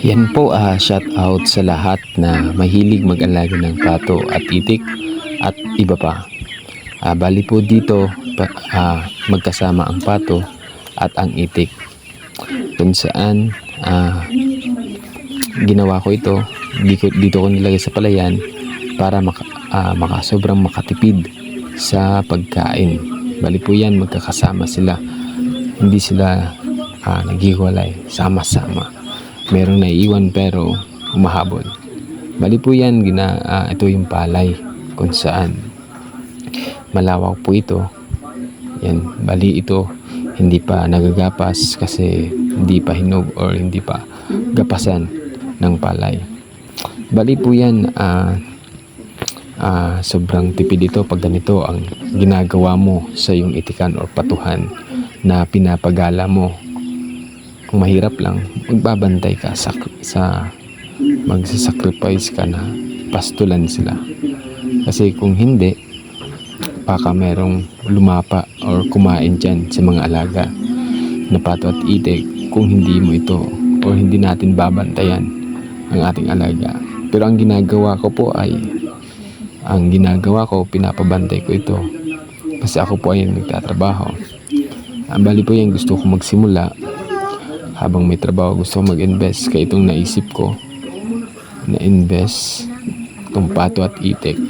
Yan po, ah, shout out sa lahat na mahilig mag-alaga ng pato at itik at iba pa. Ah, bali po dito, pa, ah, magkasama ang pato at ang itik. Kung saan, ah, ginawa ko ito, dito, dito ko nilagay sa palayan para maka, ah, maka, sobrang makatipid sa pagkain. Bali po yan, magkakasama sila. Hindi sila ah, naghiwalay, sama-sama. Merong naiiwan pero umahabol. Bali po yan, gina, ah, ito yung palay kung saan malawak po ito. Yan, bali ito hindi pa nagagapas kasi hindi pa hinog or hindi pa gapasan ng palay. Bali po yan, ah, ah, sobrang tipid ito pag ganito ang ginagawa mo sa iyong itikan or patuhan na pinapagala mo. Kung mahirap lang, magbabantay ka sa, sa magsasacrifice ka na pastulan sila. Kasi kung hindi, baka merong lumapa or kumain dyan sa mga alaga na pato at itik kung hindi mo ito o hindi natin babantayan ang ating alaga. Pero ang ginagawa ko po ay ang ginagawa ko, pinapabantay ko ito. Kasi ako po ay nagtatrabaho. Ang bali po yung gusto ko magsimula habang may trabaho gusto ko mag-invest. Kaya itong naisip ko na invest itong pato at itik